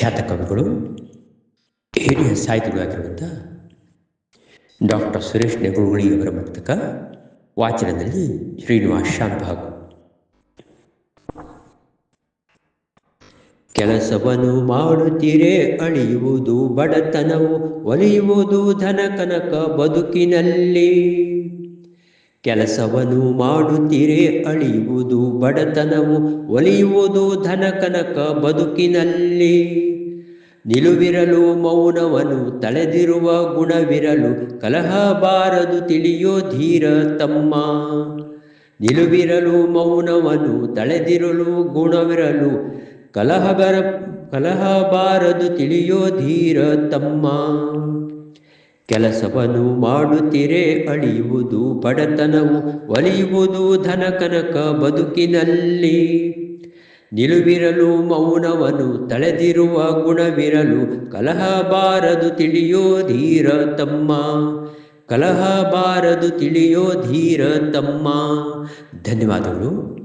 ಖ್ಯಾತ ಕವಿಗಳು, ಹಿರಿಯ ಸಾಹಿತಿಗಳಾಗಿರುವಂಥ ಡಾಕ್ಟರ್ ಸುರೇಶ್ ನೆಗುಳಿಯವರ ಮುಕ್ತಕ ವಾಚನದಲ್ಲಿ ಶ್ರೀನಿವಾಸ್ ಶಾಂತಭಾಗ್ ಕೆಲಸವನ್ನು ಮಾಡುತ್ತೀರೇ ಅಳಿಯುವುದು ಬಡತನವು, ಒಲಿಯುವುದು ಧನ ಕನಕ ಬದುಕಿನಲ್ಲಿ. ಕೆಲಸವನ್ನು ಮಾಡುತ್ತೀರೆ, ಅಳಿಯುವುದು ಬಡತನವು, ಒಲಿಯುವುದು ಧನಕನಕ ಬದುಕಿನಲ್ಲಿ. ನಿಲುವಿರಲು ಮೌನವನು, ತಳೆದಿರುವ ಗುಣವಿರಲು, ಕಲಹ ಬಾರದು ತಿಳಿಯೋ ಧೀರ ತಮ್ಮ. ನಿಲುವಿರಲು ಮೌನವನು, ತಳೆದಿರಲು ಗುಣವಿರಲು, ಕಲಹ ಬರ, ಕಲಹ ಬಾರದು ತಿಳಿಯೋ ಧೀರ ತಮ್ಮ. ಕೆಲಸವನ್ನು ಮಾಡುತ್ತಿರೇ ಅಳಿಯುವುದು ಬಡತನವು, ಒಲಿಯುವುದು ಧನ ಕನಕ ಬದುಕಿನಲ್ಲಿ. ನಿಲುವಿರಲು ಮೌನವನು, ತಳೆದಿರುವ ಗುಣವಿರಲು ಕಲಹ ಬಾರದು ತಿಳಿಯೋ ಧೀರ ತಮ್ಮ. ಕಲಹ ಬಾರದು ತಿಳಿಯೋ ಧೀರ ತಮ್ಮ. ಧನ್ಯವಾದಗಳು.